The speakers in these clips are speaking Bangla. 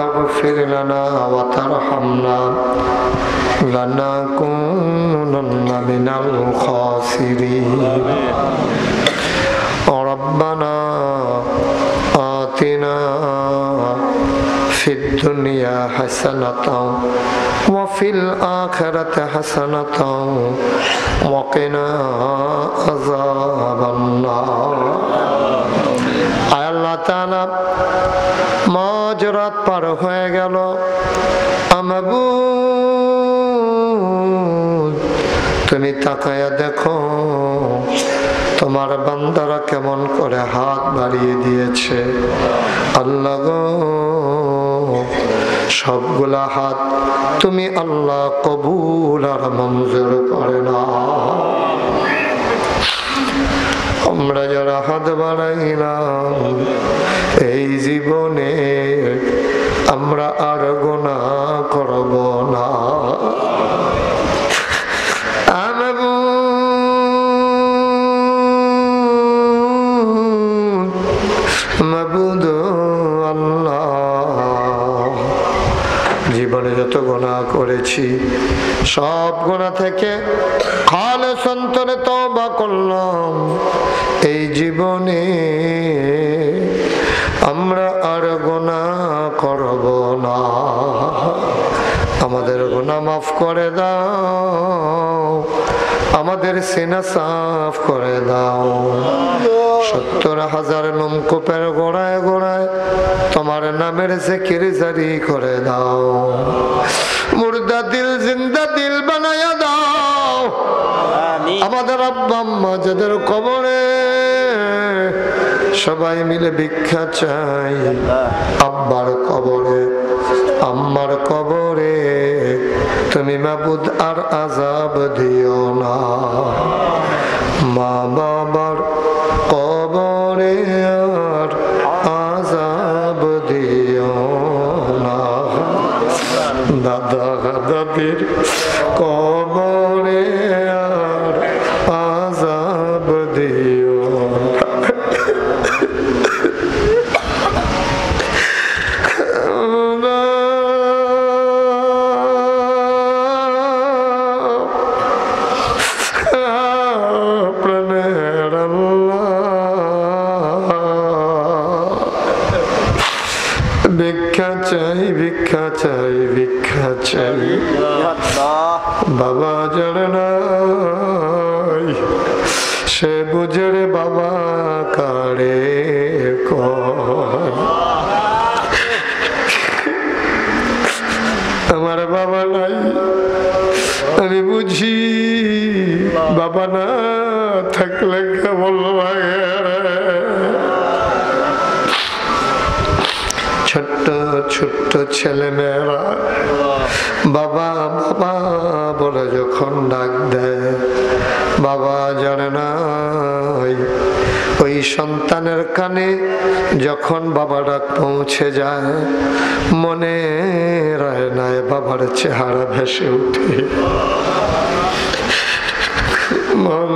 تغفر لنا وترحمنا لنكونن من الخاسرين ربنا آتنا في الدنيا حسنة وفي الآخرة حسنة وقنا عذاب النار আয় আল্লাহ তাআলা মাঝরাত পার হয়ে গেল। আমাবু তুমি তাকায়া দেখো, তোমার বান্দারা কেমন করে হাত বাড়িয়ে দিয়েছে। আল্লাহ সবগুলা হাত তুমি আল্লাহ কবুল আর মঞ্জুর করে না আমরা যারা হাত বাড়াইলাম, এই জীবনে আমরা আর গোনা করব না। জীবনে যত গোনা করেছি, সব গোনা থেকে খালে সন্তরে তবা করলাম। এই জীবনে করে দাও। আমাদের সেনা সাফ করে দাও। সত্তর হাজার নমকূপের গোড়ায় গোড়ায় তোমার নামের জিকির জারি করে দাও। মুর্দা দিল জিন্দা দিল বানায়া দাও। আমাদের আব্বা আম্মা যাদের কবরে সবাই মিলে ভিক্ষা চাই। আব্বার কবরে। আম্মার কবরে, তুমি মাবুদ আর আজাব দিও না। মা বাবার কবরে আর আজাব দিও না। দাদা দাদির কবরে ভিক্ষা চাই ভিক্ষা চাই বাবা রে বাবা কারে আমার বাবা নাই, আমি বুঝি বাবা না থাকলে কেমন ছোট্ট ছেলে মেয়েরা বাবা বাবা বলে যখন ডাক দেয়, বাবা জানে না ওই সন্তানের কানে যখন বাবা ডাক পৌঁছে যায়, মনে রায় নাই বাবার চেহারা ভেসে উঠে। মন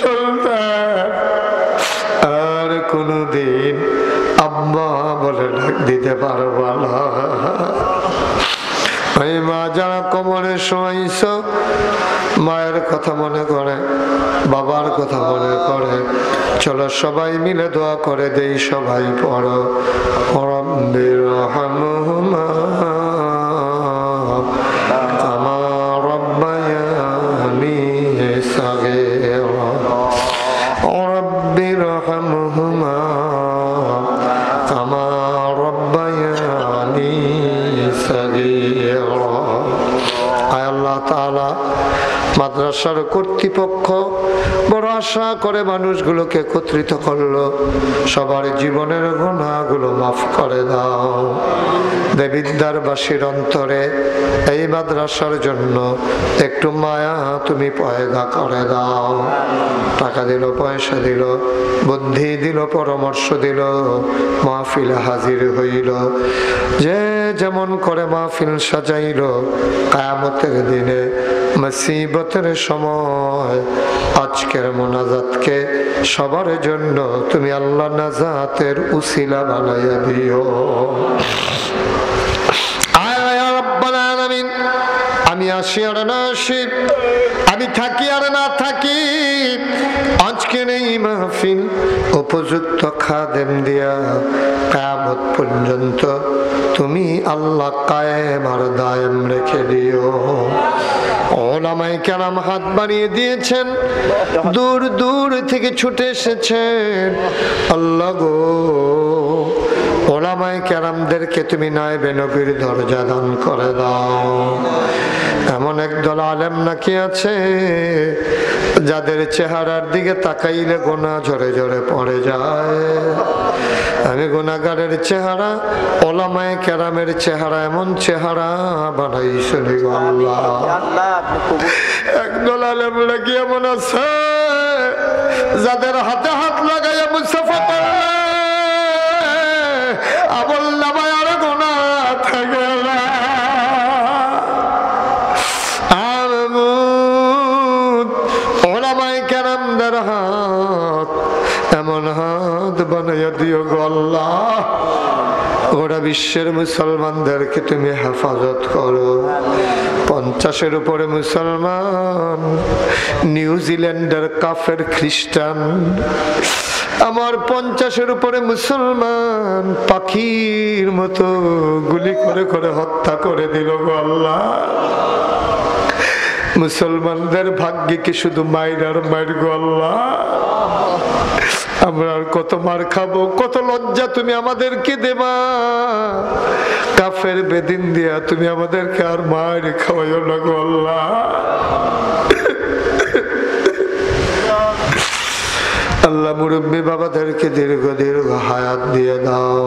সন্তান। আর কোনদিন আম্মা বলে ডাক দিতে পারব না। মা যারা কোমরে শোয়াইছ, মায়ের কথা মনে করে, বাবার কথা মনে করে। চলো সবাই মিলে দোয়া করে দেই, সবাই পড়ো। রব্বির রহমহুমা। رب মাদ্রাসার কর্তৃপক্ষ বড় আশা করে মানুষগুলোকে একত্রিত করল, সবার জীবনের গুণাগুলো মাফ করে দাও। দেবিদ্যারবাসীর অন্তরে এই মাদ্রাসার জন্য একটু মায়া তুমি পয়দা করে দাও। টাকা দিল, পয়সা দিল, বুদ্ধি দিল, পরামর্শ দিল, মাহফিল হাজির হইল। যে যেমন করে মাহফিল সাজাইল, কায়ামতের দিনে মুসিবতের সময় আজকের মোনাজাতকে সবার জন্য তুমি আল্লাহ নাজাতের উসিলা বানাইয়া দিও। আসি আর না আসি, আমি থাকি আর না থাকি আজকের এই মাহফিল, উপযুক্ত খাদেম দিয়া, কায়ামত পর্যন্ত তুমি আল্লাহ কায়েম আর দায়েম রেখে দিও। ওলামাই কেরাম হাত বাড়িয়ে দিয়েছেন, দূর দূর থেকে ছুটে এসেছেন। আল্লাহ গো ওলামাই কেরামদেরকে তুমি নাইবে নবীর দরজা দান করে দাও। একদল আলেম নাকি আছে? যাদের চেহারার দিকে তাকাইলে গোনা ঝরে ঝরে পড়ে যায়। আমি গুণাগারের চেহারা, ওলামায় কেরামের চেহারা, এমন চেহারা বানাই শুনি একদল আলেম নাকি এমন আছে? যাদের হাতে হাত লাগাইয়া মুসাফা করলে আমল নামায় আর গোনা থাকে। ওলামায় হাত, এমন হাত বানাইয়া দিও গো আল্লাহ। গোটা বিশ্বের মুসলমানদেরকে তুমি হেফাজত করো। পঞ্চাশের উপরে মুসলমান নিউজিল্যান্ডের কাফের খ্রিস্টান। আমার পঞ্চাশের উপরে মুসলমান পাখির মতো গুলি করে করে হত্যা করে দিল গো আল্লাহ। মুসলমানদের ভাগ্যে কি শুধু মাইরার মায়ের গোল্লা আমরা আর কত মার খাব, কত লজ্জা তুমি আমাদেরকে দেবা। কাফের বেদিন দিয়া তুমি আমাদেরকে আর মায়ের খাওয়াইও না গো আল্লাহ মুরব্বী বাবাদেরকে দীর্ঘ দীর্ঘ হায়াত দিয়ে দাও।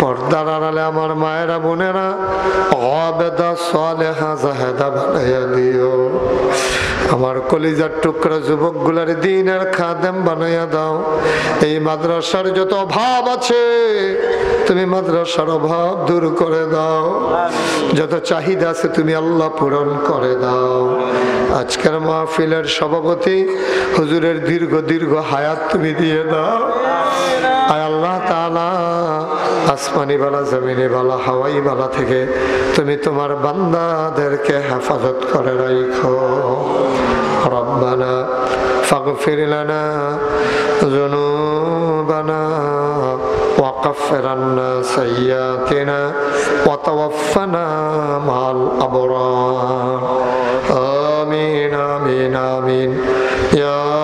পর্দার আড়ালে আমার মায়েরা বোনেরা অবেদা সালেহা জাহেদা বানাইয়া দিও। আমার কলিজার টুকরা যুবকগুলার দিনের খাদেম বানাইয়া দাও। এই মাদ্রাসার যত অভাব আছে, তুমি মাদ্রাসার অভাব দূর করে দাও। যত চাহিদা আছে, তুমি আল্লাহ পূরণ করে দাও। আজকের মাহফিলের সভাপতি হুজুরের দীর্ঘ দীর্ঘ হায়াত তুমি দিয়ে দাও। আয় আল্লাহ আসমানি বালা জমিনি বালা হাওয়াই বালা থেকে তুমি তোমার বান্দাদেরকে হেফাজত করে রাখো রব্বানা ফাগফির লানা যুনুবানা وكفر عنا سيئاتنا وتوفنا مع الأبرار آمين آمين آمين يا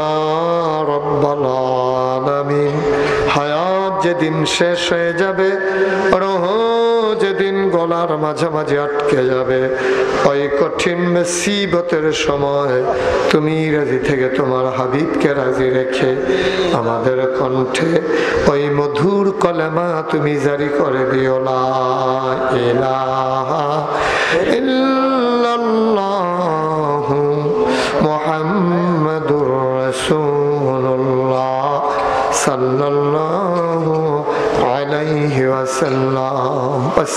যেদিন শেষ হয়ে যাবে রহ যেদিন গলার মাঝামাঝি আটকে যাবে। ওই কঠিন মুসিবতের সময় তুমি রাজি থেকে তোমার হাবিবকে রাজি রেখে আমাদের কণ্ঠে ওই মধুর কলেমা তুমি জারি করে দিও। লা ইলাহা